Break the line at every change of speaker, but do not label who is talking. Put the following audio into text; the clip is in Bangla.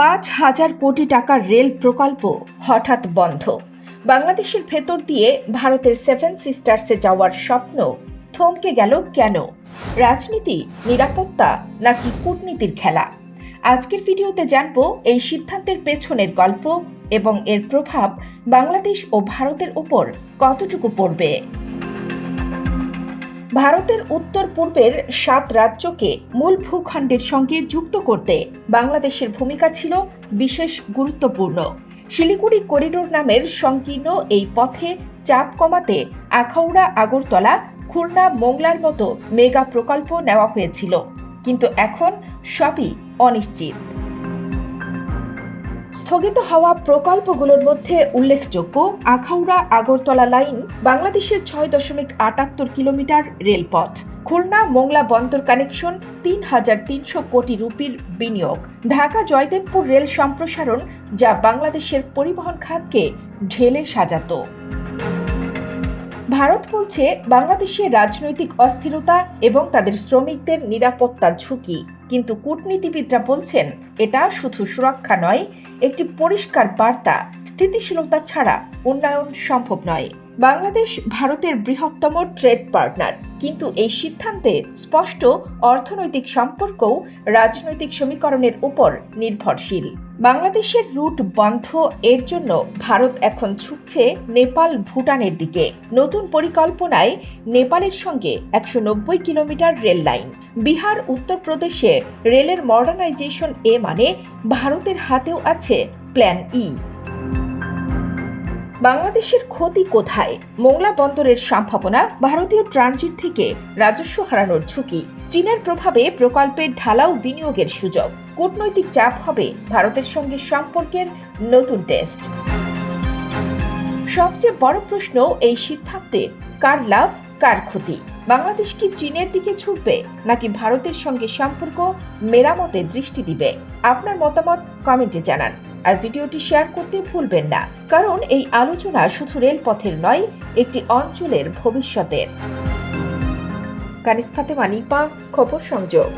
পাঁচ হাজার কোটি টাকার রেল প্রকল্প হঠাৎ বন্ধ। বাংলাদেশের ভেতর দিয়ে ভারতের সেভেন সিস্টার্সে যাওয়ার স্বপ্ন থমকে গেল কেন? রাজনীতি, নিরাপত্তা নাকি কূটনীতির খেলা? আজকের ভিডিওতে জানব এই সিদ্ধান্তের পেছনের গল্প এবং এর প্রভাব বাংলাদেশ ও ভারতের উপর কতটুকু পড়বে। ভারতের উত্তর পূর্বের সাত রাজ্যকে মূল ভূখণ্ডের সঙ্গে যুক্ত করতে বাংলাদেশের ভূমিকা ছিল বিশেষ গুরুত্বপূর্ণ। শিলিগুড়ি করিডোর নামের সংকীর্ণ এই পথে চাপ কমাতে আখাউড়া, আগরতলা, খুলনা, মোংলার মতো মেগা প্রকল্প নেওয়া হয়েছিল। কিন্তু এখন সবই অনিশ্চিত। স্থগিত হওয়া প্রকল্পগুলোর মধ্যে উল্লেখযোগ্য আখাউড়া, আগরতলা লাইন, বাংলাদেশের ছয় দশমিক আটাত্তর কিলোমিটার রেলপথ, খুলনা মোংলা বন্দর কানেকশন তিন হাজার তিনশো কোটি রুপির বিনিয়োগ, ঢাকা জয়দেবপুর রেল সম্প্রসারণ যা বাংলাদেশের পরিবহন খাতকে ঢেলে সাজাতো। ভারত বলছে বাংলাদেশে রাজনৈতিক অস্থিরতা এবং তাদের শ্রমিকদের নিরাপত্তার ঝুঁকি। কিন্তু কূটনীতিবিদরা বলছেন, এটা শুধু সুরক্ষা নয়, একটি পরিষ্কার বার্তা। স্থিতিশীলতা ছাড়া উন্নয়ন সম্ভব নয়। বাংলাদেশ ভারতের বৃহত্তম ট্রেড পার্টনার। কিন্তু এই সিদ্ধান্তে স্পষ্ট অর্থনৈতিক সম্পর্কও রাজনৈতিক সমীকরণের উপর নির্ভরশীল। বাংলাদেশের রুট বন্ধ এর জন্য ভারত এখন ছুটছে নেপাল ভুটানের দিকে। নতুন পরিকল্পনায় নেপালের সঙ্গে একশো নব্বই কিলোমিটার রেল লাইন। বিহার উত্তরপ্রদেশের রেলের মডার্নাইজেশন এ মানে ভারতের হাতেও আছে প্ল্যান ই। বাংলাদেশের ক্ষতি কোথায়? মোংলা বন্দরের সম্ভাবনা, ভারতীয় ট্রানজিট থেকে রাজস্ব হারানোর ঝুঁকি। চীনের প্রভাবে প্রকল্পের ঢালাও বিনিয়োগের সুযোগ। কূটনৈতিক চাপ হবে ভারতের সঙ্গে সম্পর্কের নতুন টেস্ট। সবচেয়ে বড় প্রশ্ন এই সিদ্ধান্তে, কার লাভ, কার ক্ষতি? বাংলাদেশ কি চীনের দিকে ঝুঁকবে নাকি ভারতের সঙ্গে সম্পর্ক মেরামতে দৃষ্টি দিবে? আপনার মতামত কমেন্টে জানান। আর ভিডিওটি শেয়ার করতে ভুলবেন না, কারণ এই আলোচনা শুধু রেলপথের নয়, একটি অঞ্চলের ভবিষ্যতের। কানিস ফাতেমা, নিপা, খবর সংযোগ।